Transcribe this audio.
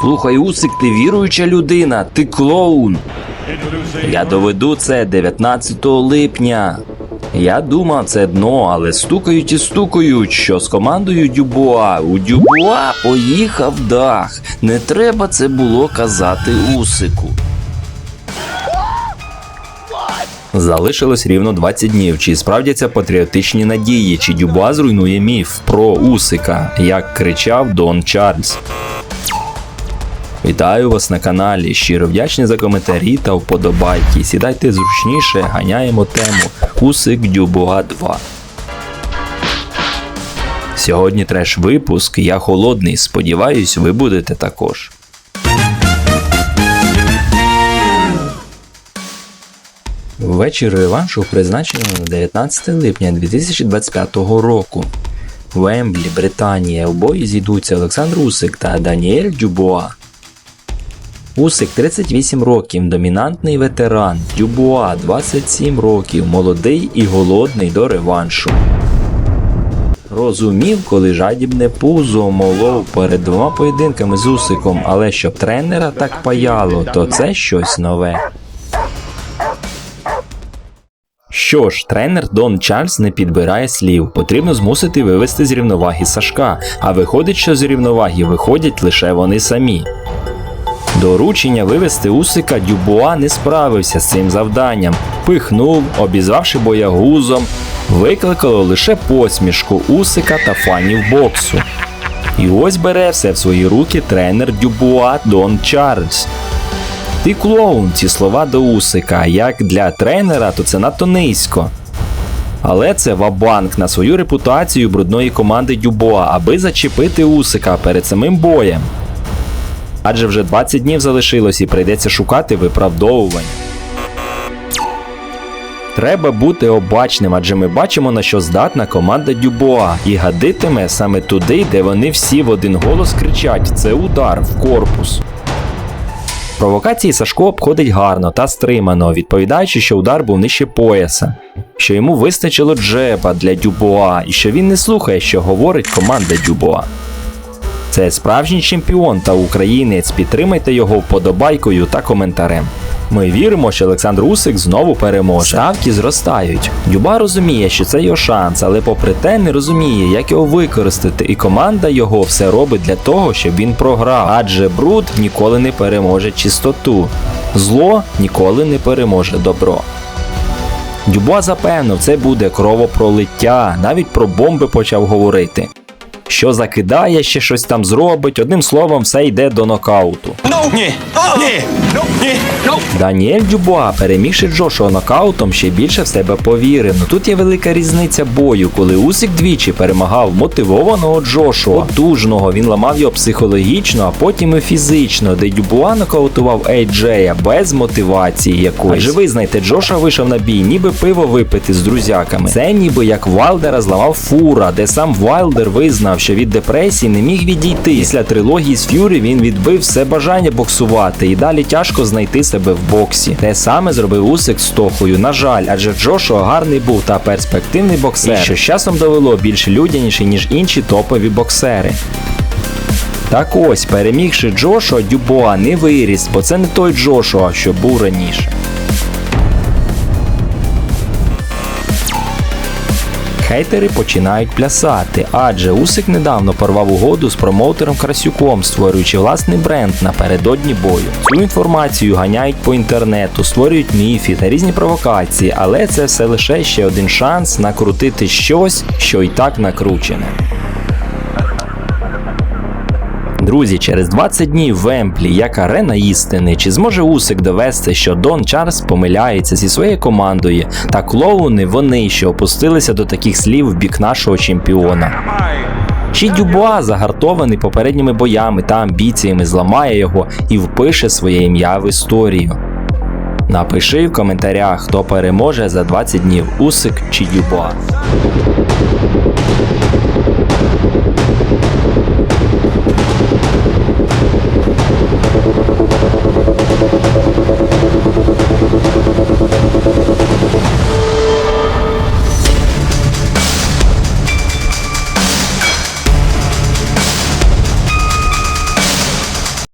Слухай, Усик, ти віруюча людина, ти клоун. Я доведу це 19 липня. Я думав, це дно, але стукають і стукають, що з командою Дюбуа у Дюбуа поїхав дах. Не треба це було казати Усику. Залишилось рівно 20 днів. Чи справдяться патріотичні надії, чи Дюбуа зруйнує міф про Усика, як кричав Дон Чарльз. Вітаю вас на каналі. Щиро вдячний за коментарі та вподобайки. Сідайте зручніше, ганяємо тему Усик Дюбуа 2. Сьогодні треш випуск. Я холодний. Сподіваюсь, ви будете також. Ввечері реваншу призначено на 19 липня 2025 року. В Емблі, Британія, в бої зійдуться Олександр Усик та Даніель Дюбуа. Усик 38 років, домінантний ветеран, Дюбуа 27 років, молодий і голодний до реваншу. Розумів, коли жадібне пузо молов перед двома поєдинками з Усиком, але щоб тренера так паяло, то це щось нове. Що ж, тренер Дон Чарльз не підбирає слів. Потрібно змусити вивести з рівноваги Сашка, а виходить, що з рівноваги виходять лише вони самі. Доручення вивести Усика Дюбуа не справився з цим завданням. Пихнув, обізвавши боягузом, викликало лише посмішку Усика та фанів боксу. І ось бере все в свої руки тренер Дюбуа Дон Чарльз. Ти клоун, ці слова до Усика. Як для тренера, то це надто низько. Але це вабанк на свою репутацію брудної команди Дюбоа, аби зачепити Усика перед самим боєм. Адже вже 20 днів залишилось і прийдеться шукати виправдовувань. Треба бути обачним, адже ми бачимо, на що здатна команда Дюбоа, і гадитиме саме туди, де вони всі в один голос кричать: це удар в корпус. Провокації Сашко обходить гарно та стримано, відповідаючи, що удар був нижче пояса, що йому вистачило джеба для Дюбоа, і що він не слухає, що говорить команда Дюбоа. Це справжній чемпіон та українець. Підтримайте його вподобайкою та коментарем. Ми віримо, що Олександр Усик знову переможе. Ставки зростають. Дюба розуміє, що це його шанс, але попри те не розуміє, як його використати, і команда його все робить для того, щоб він програв. Адже бруд ніколи не переможе чистоту, зло ніколи не переможе добро. Дюбуа запевнив, це буде кровопролиття, навіть про бомби почав говорити. Що закидає, ще щось там зробить, одним словом, все йде до нокауту. Ні, ні, ні. Даніель Дюбуа, перемігши Джошуа нокаутом, ще більше в себе повірив. Ну тут є велика різниця бою, коли Усик двічі перемагав мотивованого Джошуа. Потужного він ламав його психологічно, а потім і фізично, де Дюбуа нокаутував Ейджея без мотивації якоїсь. Адже визнайте, Джошуа вийшов на бій, ніби пиво випити з друзяками. Це ніби як Вайлдера зламав фура, де сам Вайлдер визнав, що від депресії не міг відійти. Після трилогії з Ф'юрі він відбив все бажання боксувати, і далі тяжко знайти себе в боксі. Те саме зробив Усик з Тохою. На жаль, адже Джошуа гарний був та перспективний боксер, і що з часом довело більш людяніший, ніж інші топові боксери. Так ось, перемігши Джошуа, Дюбоа не виріс, бо це не той Джошуа, що був раніше. Хейтери починають плясати, адже Усик недавно порвав угоду з промоутером Красюком, створюючи власний бренд напередодні бою. Цю інформацію ганяють по інтернету, створюють міфі та різні провокації, але це все лише ще один шанс накрутити щось, що і так накручене. Друзі, через 20 днів в Емплі як арена істини, чи зможе Усик довести, що Дон Чарльз помиляється зі своєю командою, та клоуни вони, що опустилися до таких слів в бік нашого чемпіона. Чи Дюбуа, загартований попередніми боями та амбіціями, зламає його і впише своє ім'я в історію. Напиши в коментарях, хто переможе за 20 днів Усик чи Дюбуа.